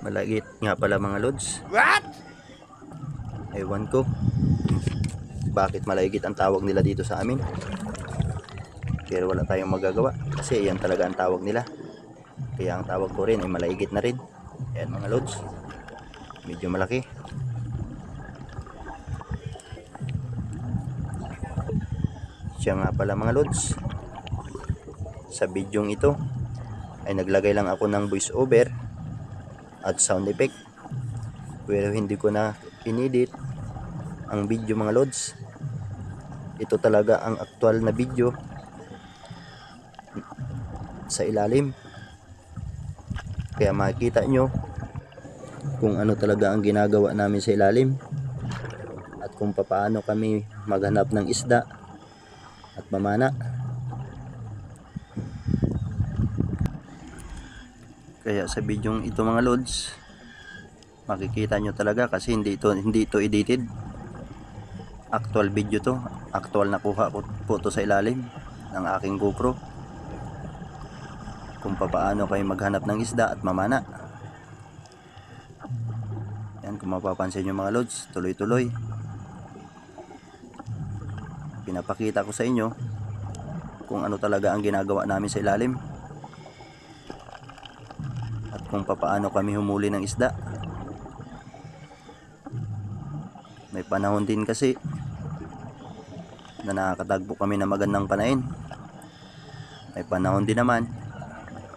Malagit nga pala mga lods. What? Ewan ko. Bakit malaigit ang tawag nila dito sa amin? Pero wala tayong magagawa. Kasi yan talaga ang tawag nila. Kaya ang tawag ko rin ay malaigit na rin. Ayan mga lods. Medyo malaki. Siya nga pala mga lods. Sa bidyong ito ay naglagay lang ako ng voice over at sound effect. Pero hindi ko na inedit ang video mga lods. Ito talaga ang aktual na video sa ilalim. Kaya makikita nyo kung ano talaga ang ginagawa namin sa ilalim at kung paano kami maghanap ng isda at mamana. Kaya sa bidyong ito mga lods, makikita nyo talaga kasi hindi ito hindi ito edited. Actual video to. Actual na kuha ko po to sa ilalim ng aking GoPro. Kung paano kayo maghanap ng isda at mamana. Yan kung mapapansin nyo mga lods tuloy tuloy pinapakita ko sa inyo kung ano talaga ang ginagawa namin sa ilalim kung paano kami humuli ng isda may panahon din kasi na nakakatagpo kami ng magandang panain. May panahon din naman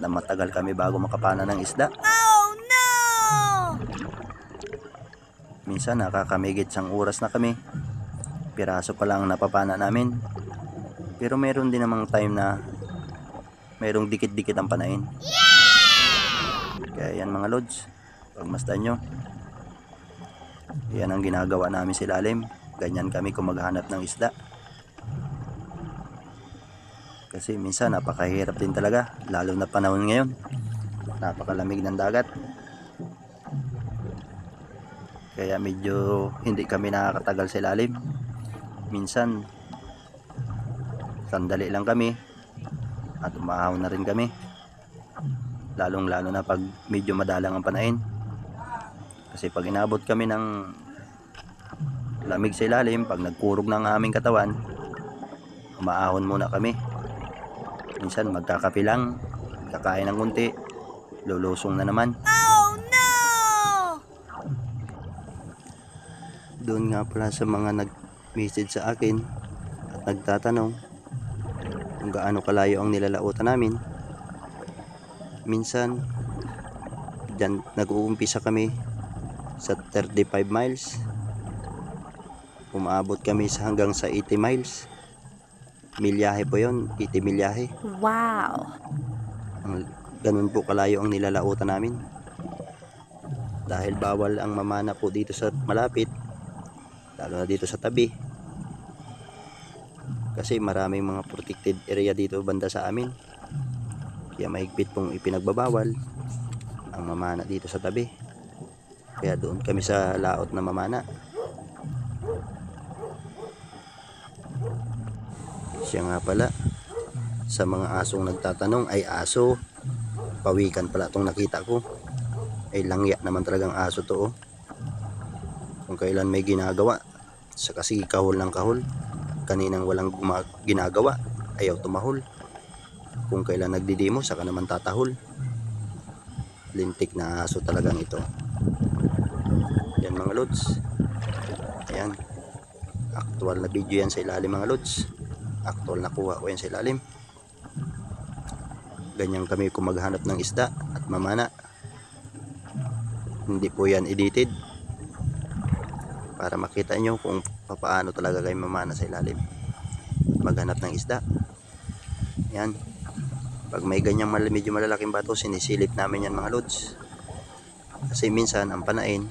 na matagal kami bago makapana ng isda. Oh no! Minsan nakakamigit sang oras na kami. Piraso pa lang ang napapana namin. Pero meron din namang time na mayroong dikit-dikit ang panain. Kaya yan mga lods, pagmasdan nyo. Yan ang ginagawa namin sa ilalim. Ganyan kami kung maghanap ng isda. Kasi minsan napakahirap din talaga, lalo na panahon ngayon. Napakalamig ng dagat. Kaya medyo hindi kami nakakatagal sa ilalim. Minsan, sandali lang kami at umahaw na rin kami. Lalong lalo na pag medyo madalang ang panain. Kasi pag inabot kami ng lamig sa ilalim, pag nagkurog ng aming katawan, umaahon muna kami. Minsan magkakapi lang, kakain ng kunti, lulusong na naman. Oh no! Doon nga pala sa mga nag-message sa akin at nagtatanong kung gaano kalayo ang nilalautan namin. Minsan, dyan nag-uumpisa kami sa 35 miles. Umaabot kami sa hanggang sa 80 miles. Milyahe po yon 80 milyahe. Wow! Ganun po kalayo ang nilalautan namin. Dahil bawal ang mamana po dito sa malapit, lalo na dito sa tabi. Kasi maraming mga protected area dito banda sa amin. Kaya mahigpit pong ipinagbabawal ang mamana dito sa tabi. Kaya doon kami sa laot na mamana. Siya nga pala, sa mga asong nagtatanong ay aso pawikan pala itong nakita ko ay langya naman talagang aso to oh. kung kailan may ginagawa sa kasi kahol ng kahol kaninang walang ginagawa ayaw tumahol kung kailan nagdidimo saka naman tatahol. Lintik na aso talagang ito yan mga lods. Ayan. Actual na video yan sa ilalim mga lods. Actual na kuha ko yan sa ilalim. Ganyan kami kung maghanap ng isda at mamana. Hindi po yan edited. Para makita nyo kung paano talaga kayo mamana sa ilalim. Maghanap ng isda. Yan pag may ganyang mal medyo malalaking bato sinisilip namin yan mga lods kasi minsan ang panain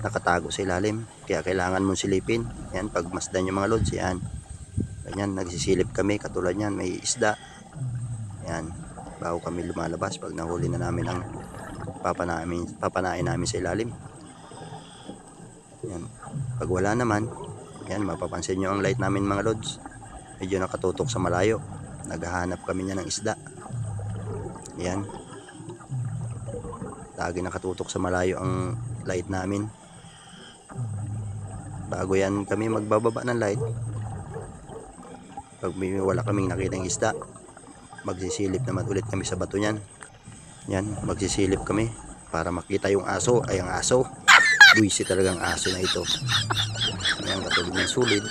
nakatago sa ilalim kaya kailangan mong silipin yan pag masdan yung mga lods yan ganyan nagsisilip kami katulad yan may isda yan, bago kami lumalabas pag nahuli na namin ang papanain, papanain namin sa ilalim. Yan. Pag wala naman, yan, mapapansin nyo ang light namin mga lods. Medyo nakatutok sa malayo. Naghahanap kami niya ng isda. Yan. Lagi nakatutok sa malayo ang light namin. Bago yan kami magbababa ng light, pag may wala kaming nakitang isda, magsisilip naman ulit kami sa bato niyan. Yan, magsisilip kami para makita yung aso. Ay, ang aso. Buwisi talagang aso na ito. Ayan, katulad ng sulid.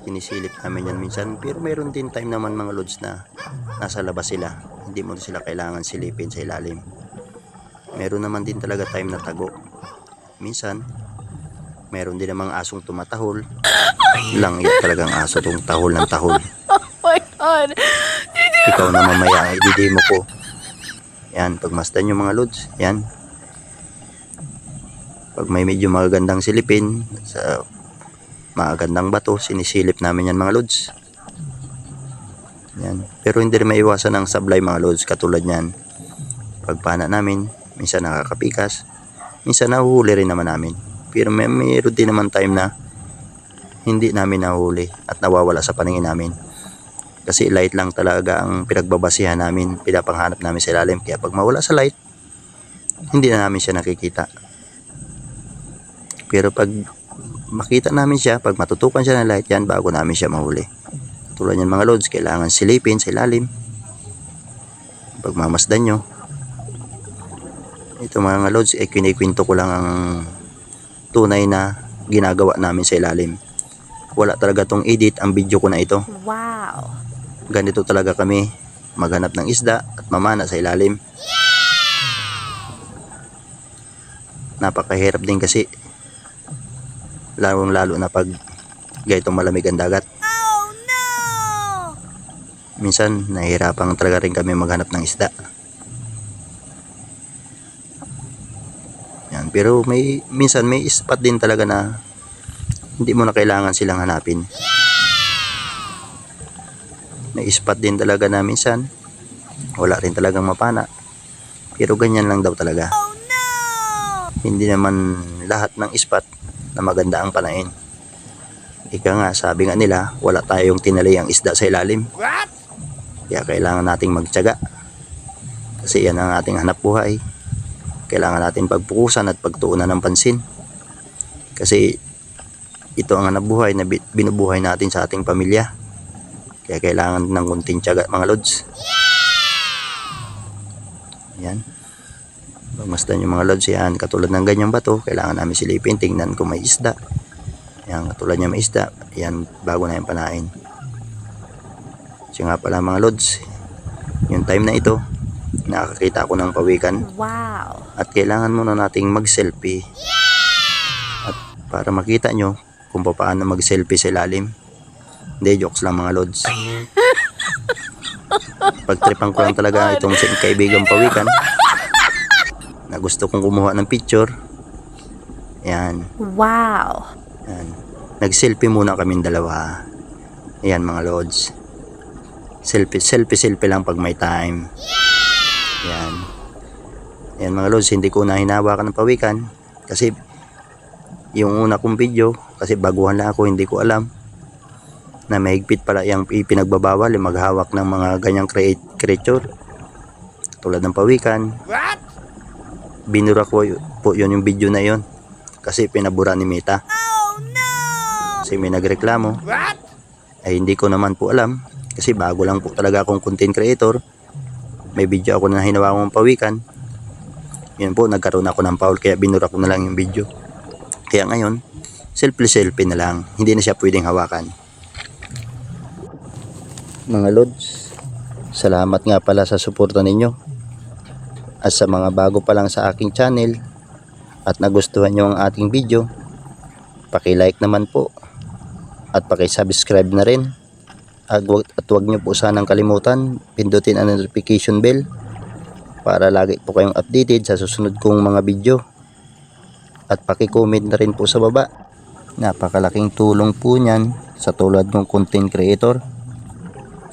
Sinisilip namin yan minsan. Pero meron din time naman mga lods na nasa labas sila. Hindi mo sila kailangan silipin sa ilalim. Meron naman din talaga time na tago. Minsan, meron din namang asong tumatahol. Lang yan talagang aso tong tahol ng tahol. Oh my god. Ikaw na mamaya, ididemo ko. Yan, pagmasdan yung mga lods. Yan. Pag may medyo magagandang silipin, sa magagandang bato, sinisilip namin yan mga lods. Yan. Pero hindi rin maiwasan ang sablay mga lods katulad yan. Pagpana namin, minsan nakakapikas, minsan nahuhuli rin naman namin. Pero may mayroon din naman time na hindi namin nahuli at nawawala sa paningin namin kasi light lang talaga ang pinagbabasihan namin, pinapanghanap namin sa ilalim. Kaya pag mawala sa light, hindi na namin siya nakikita. Pero pag makita namin siya, pag matutukan siya ng light yan, bago namin siya mahuli. Tulad yan mga loads, kailangan silipin sa ilalim. Pag mamasdan nyo. Ito mga loads, eh, kinikwento ko lang ang tunay na ginagawa namin sa ilalim. Wala talaga tong edit ang video ko na ito Wow. ganito talaga kami maghanap ng isda at mamana sa ilalim. Napakahirap din kasi lalong lalo na pag gaytong malamig ang dagat. Oh no. Minsan nahihirapan talaga rin kami maghanap ng isda. Yan, pero may minsan may spot din talaga na hindi mo na kailangan silang hanapin. May spot din talaga na minsan wala rin talagang mapana. Pero ganyan lang daw talaga. Oh no. Hindi naman lahat ng spot na maganda ang panain. Ika nga, sabi nga nila, wala tayong tinali ang isda sa ilalim. What? Kaya kailangan nating magtiyaga. Kasi yan ang ating hanap buhay. Kailangan natin pagpukusan at pagtuunan ng pansin. Kasi ito ang hanap buhay na bi- binubuhay natin sa ating pamilya. Kaya kailangan ng kunting tiyaga mga lods. Yan. Pagmasdan yung mga lods yan. Katulad ng ganyang bato, kailangan namin silipin. Tingnan kung may isda. Yan, katulad niya may isda. Yan, bago na yung panain. Siya nga pala mga lods, yung time na ito, nakakita ako ng pawikan Wow. at kailangan muna nating mag-selfie. At para makita nyo kung paano mag-selfie sa ilalim. Hindi, jokes lang mga lods. Pagtripan ko lang talaga itong kaibigang pawikan gusto kong kumuha ng picture. Yan. Wow. Yan. Nag-selfie muna kaming dalawa. Ayan mga lods. Selfie, selfie, selfie lang pag may time. Yan. Yan mga lods, hindi ko na hinawakan ng pawikan. Kasi yung una kong video, kasi baguhan lang ako, hindi ko alam na mahigpit pala yung ipinagbabawal yung maghawak ng mga ganyang create, creature tulad ng pawikan What? Binura ko po yun yung video na yun. Kasi pinabura ni Meta Oh no. kasi may nagreklamo. What? ay hindi ko naman po alam. Kasi bago lang po talaga akong content creator. May video ako na hinawa kong pawikan. Yun po nagkaroon ako ng foul kaya binura ko na lang yung video. Kaya ngayon selfie selfie na lang. Hindi na siya pwedeng hawakan. Mga lods salamat nga pala sa suporta ninyo at sa mga bago pa lang sa aking channel at nagustuhan nyo ang ating video paki-like naman po at paki-subscribe na rin. At wag, at wag nyo po sanang kalimutan pindutin ang notification bell para lagi po kayong updated sa susunod kong mga video. At paki-comment na rin po sa baba. Napakalaking tulong po niyan sa tulad ng content creator.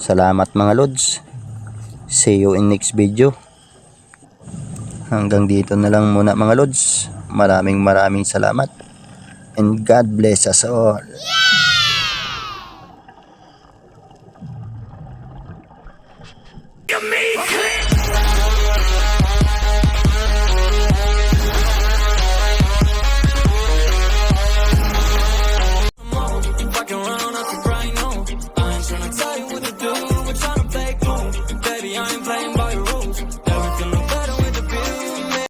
Salamat mga lods. See you in next video hanggang dito na lang muna mga lods. Maraming maraming salamat. And God bless us all. Yeah!